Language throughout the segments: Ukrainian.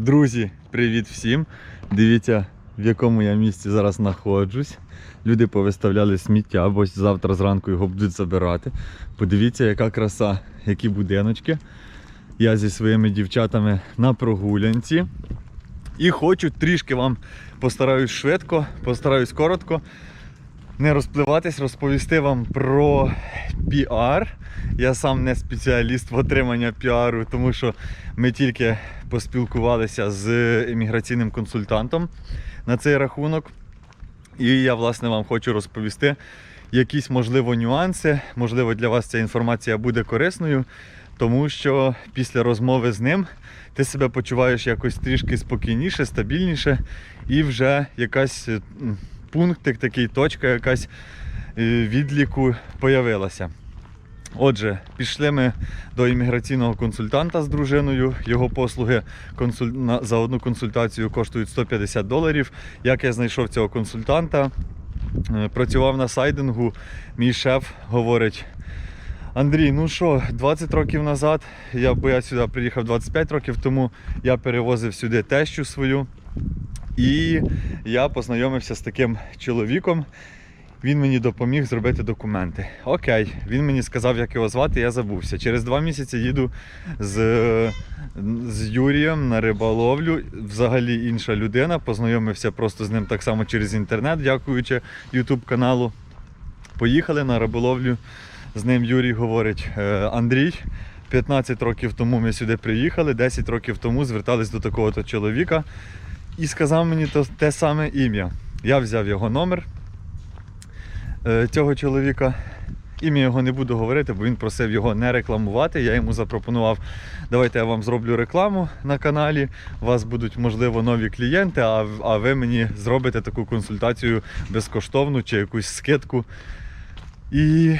Друзі, привіт всім! Дивіться, в якому я місці зараз знаходжусь. Люди повиставляли сміття, бо завтра зранку його будуть забирати. Подивіться, яка краса, які будиночки. Я зі своїми дівчатами на прогулянці. І хочу трішки вам постараюсь швидко, постараюсь коротко не розпливатись, розповісти вам про піар. Я сам не спеціаліст в отриманні піару, тому що ми тільки поспілкувалися з імміграційним консультантом на цей рахунок. І я, власне, вам хочу розповісти якісь, можливо, нюанси. Можливо, для вас ця інформація буде корисною, тому що після розмови з ним ти себе почуваєш якось трішки спокійніше, стабільніше, і вже якась пунктик, такий точка якась е, відліку появилася. Отже, пішли ми до імміграційного консультанта з дружиною. Його послуги за одну консультацію коштують 150 доларів. Як я знайшов цього консультанта, Е, працював на сайдингу. Мій шеф говорить: Андрій, ну що, 20 років назад, я, бо я сюди приїхав 25 років тому, я перевозив сюди тещу свою. І я познайомився з таким чоловіком. Він мені допоміг зробити документи. Окей, він мені сказав, як його звати, я забувся. Через два місяці їду з, з Юрієм на риболовлю. Взагалі інша людина. Познайомився просто з ним так само через інтернет, дякуючи YouTube каналу. Поїхали на риболовлю. З ним Юрій говорить: «Е, Андрій, 15 років тому ми сюди приїхали, 10 років тому звертались до такого-то чоловіка і сказав мені то, те саме ім'я. Я взяв його номер е, цього чоловіка. Ім'я його не буду говорити, бо він просив його не рекламувати. Я йому запропонував, давайте я вам зроблю рекламу на каналі. У вас будуть, можливо, нові клієнти, а, а ви мені зробите таку консультацію безкоштовну чи якусь скидку. І,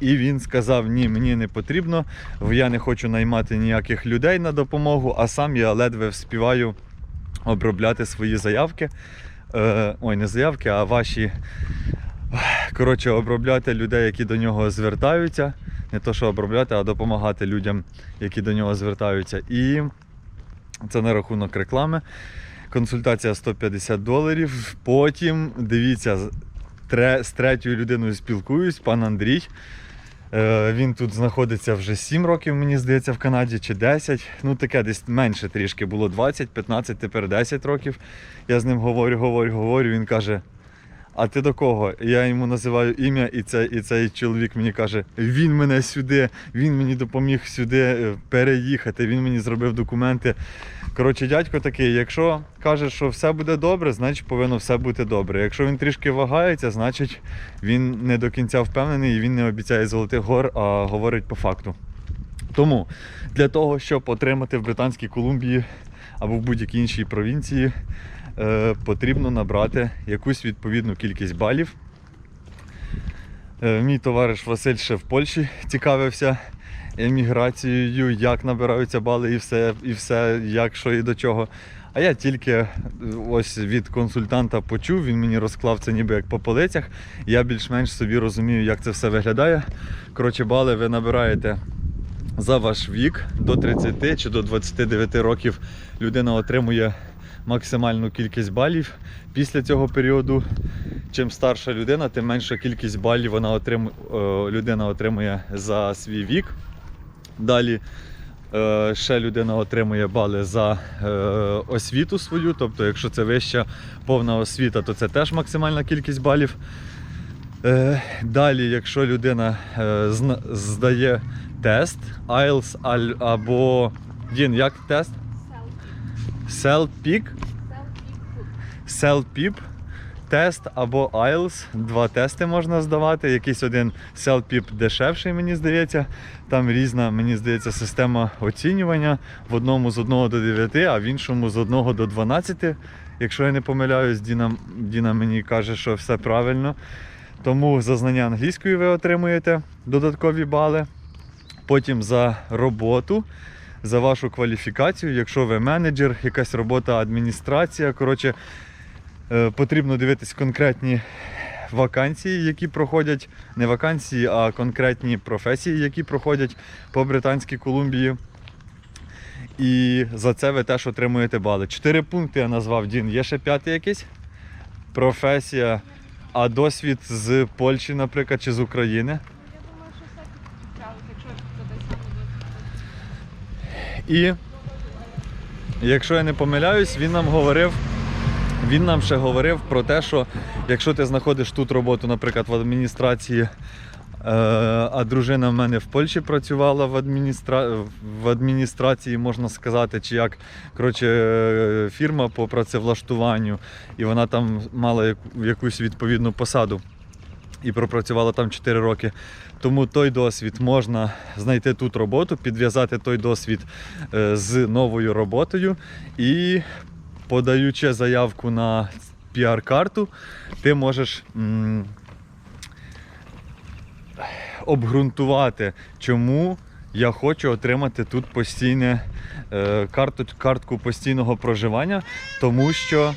і він сказав: ні, мені не потрібно, я не хочу наймати ніяких людей на допомогу, а сам я ледве вспіваю обробляти свої заявки. Е, ой, не заявки, а ваші. Коротше, обробляти людей, які до нього звертаються. Не то, що обробляти, а допомагати людям, які до нього звертаються. І це на рахунок реклами. Консультація 150 доларів. Потім, дивіться, з- третьою людиною спілкуюсь, пан Андрій. Е, Він тут знаходиться вже 7 років, мені здається, в Канаді чи 10. Ну таке десь менше трішки було 20, 15, тепер 10 років. Я з ним говорю, говорю, говорю. Він каже: А ти до кого? Я йому називаю ім'я, і цей, і цей чоловік мені каже: він мене сюди, він мені допоміг сюди е, переїхати, він мені зробив документи. Коротше, дядько такий, якщо каже, що все буде добре, значить повинно все бути добре. Якщо він трішки вагається, значить він не до кінця впевнений і він не обіцяє золотих гор, а говорить по факту. Тому для того, щоб отримати в Британській Колумбії або в будь-якій іншій провінції, е, потрібно набрати якусь відповідну кількість балів. Е, Мій товариш Василь ще в Польщі цікавився еміграцією, як набираються бали і все, і все, як що і до чого. А я тільки е, ось від консультанта почув, він мені розклав це ніби як по полицях. Я більш-менш собі розумію, як це все виглядає. Коротше, бали ви набираєте за ваш вік до 30 чи до 29 років людина отримує максимальну кількість балів. Після цього періоду, чим старша людина, тим менша кількість балів вона отрим... е, людина отримує за свій вік. Далі е, ще людина отримує бали за е, освіту свою, тобто, якщо це вища повна освіта, то це теж максимальна кількість балів. Далі, якщо людина здає тест IELTS або Дін, як тест? CELPIP, CELPIP тест або IELTS. Два тести можна здавати. Якийсь один CELPIP дешевший, мені здається. Там різна, мені здається, система оцінювання. В одному з 1 до 9, а в іншому з 1 до 12. Якщо я не помиляюсь, Діна, Діна мені каже, що все правильно. Тому за знання англійської ви отримуєте додаткові бали. Потім за роботу, за вашу кваліфікацію, якщо ви менеджер, якась робота, адміністрація. Коротше, е, потрібно дивитись конкретні вакансії, які проходять, не вакансії, а конкретні професії, які проходять по Британській Колумбії. І за це ви теж отримуєте бали. Чотири пункти я назвав Дін. Є ще п'ятий якийсь? Професія, а досвід з Польщі, наприклад, чи з України. Я думаю, що все підправить, якщо хтось саме І якщо я не помиляюсь, він нам говорив. Він нам ще говорив про те, що якщо ти знаходиш тут роботу, наприклад, в адміністрації, е, а дружина в мене в Польщі працювала в, адміністра... в адміністрації, можна сказати, чи як коротше, е, фірма по працевлаштуванню, і вона там мала якусь відповідну посаду і пропрацювала там 4 роки. Тому той досвід можна знайти тут роботу, підв'язати той досвід е, з новою роботою і подаючи заявку на піар-карту, ти можеш обґрунтувати, чому я хочу отримати тут постійне е, карту, картку постійного проживання, тому що.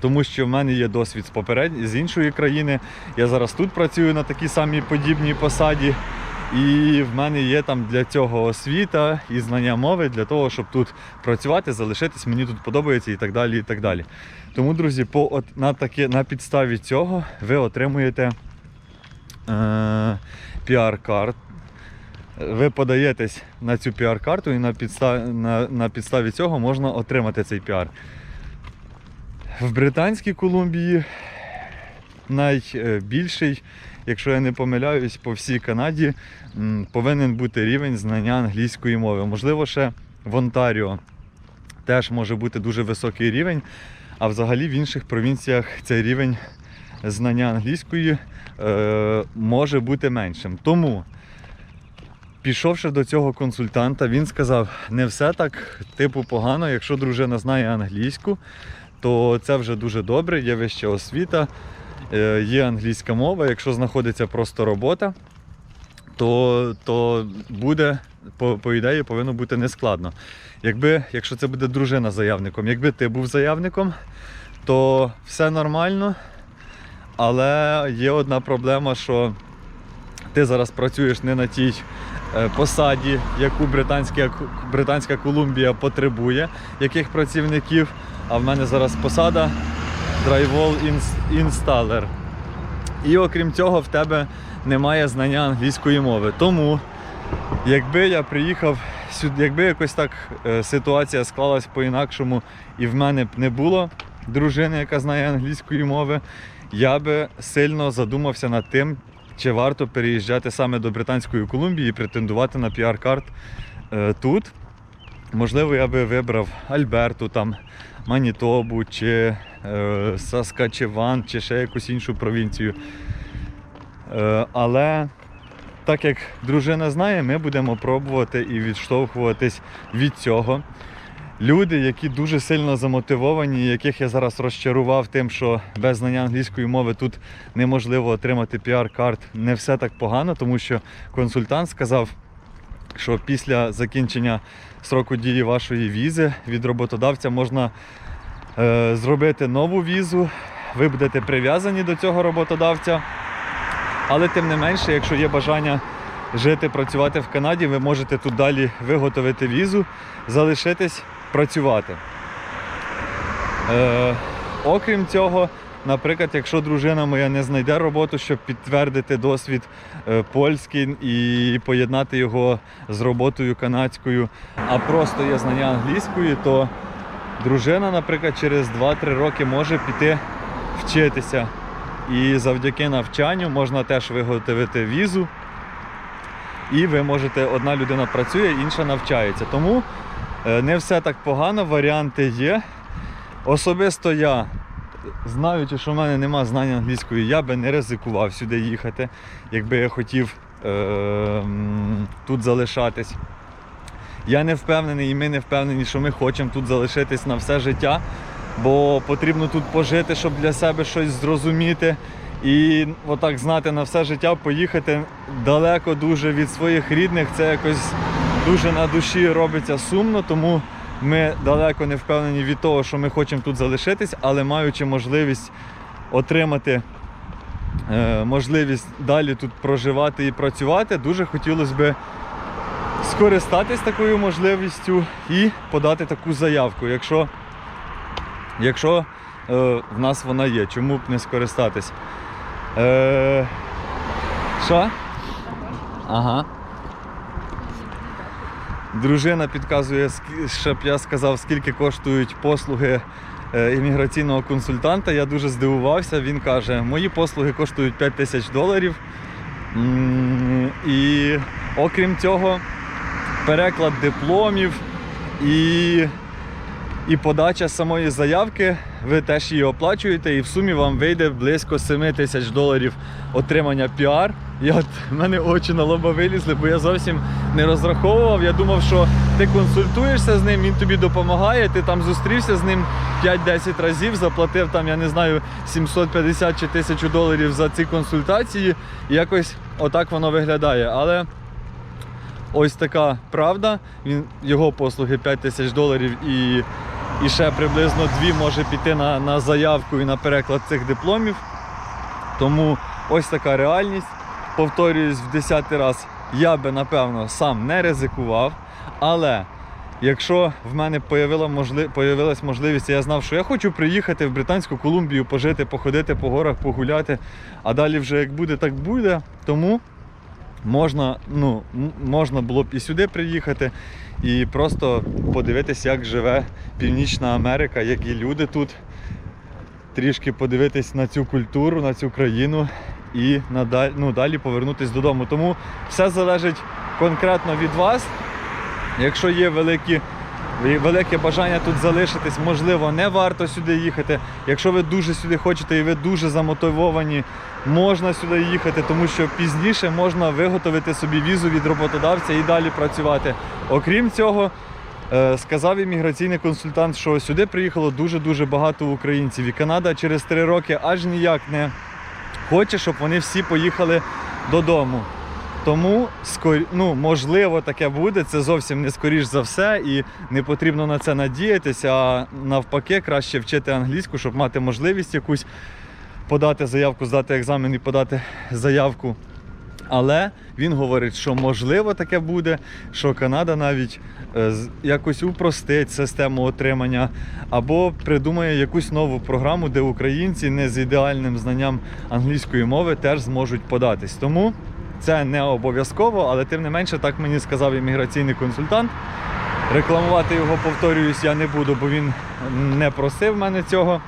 Тому що в мене є досвід з поперед... з іншої країни. Я зараз тут працюю на такій самій подібній посаді. І в мене є там для цього освіта і знання мови для того, щоб тут працювати, залишитись, мені тут подобається і так далі. І так далі. Тому, друзі, по, от, на, таке, на підставі цього ви отримуєте е, піар-карт. Ви подаєтесь на цю піар-карту і на підставі, на, на підставі цього можна отримати цей піар. В Британській Колумбії найбільший, якщо я не помиляюсь, по всій Канаді повинен бути рівень знання англійської мови. Можливо, ще в Онтаріо теж може бути дуже високий рівень, а взагалі в інших провінціях цей рівень знання англійської е, може бути меншим. Тому, пішовши до цього консультанта, він сказав: не все так типу погано, якщо дружина знає англійську то це вже дуже добре, є вища освіта, е, є англійська мова. Якщо знаходиться просто робота, то, то буде, по, по ідеї, повинно бути нескладно. Якби, якщо це буде дружина заявником, якби ти був заявником, то все нормально. Але є одна проблема, що ти зараз працюєш не на тій посаді, яку британська, Британська Колумбія потребує, яких працівників. А в мене зараз посада Ins- Installer. І окрім цього, в тебе немає знання англійської мови. Тому, якби я приїхав сюди, якби якось так е, ситуація склалась по-інакшому, і в мене б не було дружини, яка знає англійської мови, я би сильно задумався над тим, чи варто переїжджати саме до Британської Колумбії і претендувати на піар-карт е, тут. Можливо, я би вибрав Альберту, там, Манітобу, чи е, Саскачеван, чи ще якусь іншу провінцію. Е, але так як дружина знає, ми будемо пробувати і відштовхуватись від цього. Люди, які дуже сильно замотивовані, яких я зараз розчарував тим, що без знання англійської мови тут неможливо отримати піар-карт, не все так погано, тому що консультант сказав, що після закінчення сроку дії вашої візи від роботодавця можна е, зробити нову візу. Ви будете прив'язані до цього роботодавця. Але тим не менше, якщо є бажання жити, працювати в Канаді, ви можете тут далі виготовити візу, залишитись, працювати. Е, окрім цього, наприклад, якщо дружина моя не знайде роботу, щоб підтвердити досвід е, польський і поєднати його з роботою канадською, а просто є знання англійської, то дружина, наприклад, через 2-3 роки може піти вчитися. І завдяки навчанню можна теж виготовити візу. І ви можете, одна людина працює, інша навчається. Тому не все так погано, варіанти є. Особисто я, знаючи, що в мене нема знання англійської, я би не ризикував сюди їхати, якби я хотів е- тут залишатись. Я не впевнений, і ми не впевнені, що ми хочемо тут залишитись на все життя, бо потрібно тут пожити, щоб для себе щось зрозуміти. І отак знати на все життя, поїхати далеко дуже від своїх рідних, це якось дуже на душі робиться сумно, тому ми далеко не впевнені від того, що ми хочемо тут залишитись, але маючи можливість отримати е, можливість далі тут проживати і працювати, дуже хотілося б скористатись такою можливістю і подати таку заявку. Якщо, якщо е, в нас вона є, чому б не скористатись? Е, що? Ага. Дружина підказує, щоб я сказав, скільки коштують послуги е, імміграційного консультанта. Я дуже здивувався. Він каже, мої послуги коштують 5 тисяч доларів. І окрім цього, переклад дипломів і, і подача самої заявки, ви теж її оплачуєте, і в сумі вам вийде близько 7 тисяч доларів отримання піар. Я от, в мене очі на лоба вилізли, бо я зовсім не розраховував. Я думав, що ти консультуєшся з ним, він тобі допомагає, ти там зустрівся з ним 5-10 разів, заплатив там, я не знаю, 750 чи 1000 доларів за ці консультації. І якось отак воно виглядає. Але ось така правда. Він, його послуги 5 тисяч доларів і, і ще приблизно дві може піти на, на заявку і на переклад цих дипломів. Тому ось така реальність. Повторююсь в 10 раз, я би напевно сам не ризикував. Але якщо в мене появилась можливість, я знав, що я хочу приїхати в Британську Колумбію, пожити, походити по горах, погуляти, а далі вже як буде, так буде. Тому можна, ну, можна було б і сюди приїхати і просто подивитися, як живе Північна Америка, які люди тут. Трішки подивитись на цю культуру, на цю країну і надалі, ну, далі повернутися додому. Тому все залежить конкретно від вас. Якщо є великі, велике бажання тут залишитись, можливо, не варто сюди їхати. Якщо ви дуже сюди хочете і ви дуже замотивовані, можна сюди їхати, тому що пізніше можна виготовити собі візу від роботодавця і далі працювати. Окрім цього, е, сказав імміграційний консультант, що сюди приїхало дуже-дуже багато українців. І Канада через три роки аж ніяк не хоче, щоб вони всі поїхали додому. Тому ну, можливо таке буде, це зовсім не скоріш за все, і не потрібно на це надіятися, а навпаки, краще вчити англійську, щоб мати можливість якусь подати заявку, здати екзамен і подати заявку. Але він говорить, що можливо таке буде, що Канада навіть е, якось упростить систему отримання або придумає якусь нову програму, де українці не з ідеальним знанням англійської мови теж зможуть податись. Тому це не обов'язково, але тим не менше, так мені сказав імміграційний консультант. Рекламувати його, повторююсь, я не буду, бо він не просив мене цього.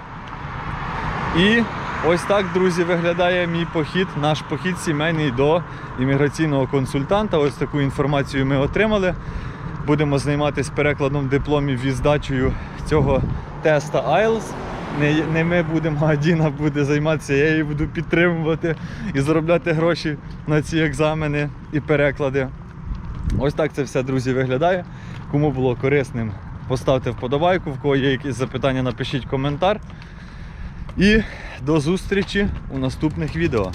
І ось так, друзі, виглядає мій похід, наш похід сімейний до імміграційного консультанта. Ось таку інформацію ми отримали. Будемо займатися перекладом дипломів і здачею цього теста IELTS. Не, не ми будемо, а Діна буде займатися, я її буду підтримувати і заробляти гроші на ці екзамени і переклади. Ось так це все, друзі, виглядає. Кому було корисним, поставте вподобайку, в кого є якісь запитання, напишіть коментар. І до зустрічі у наступних відео.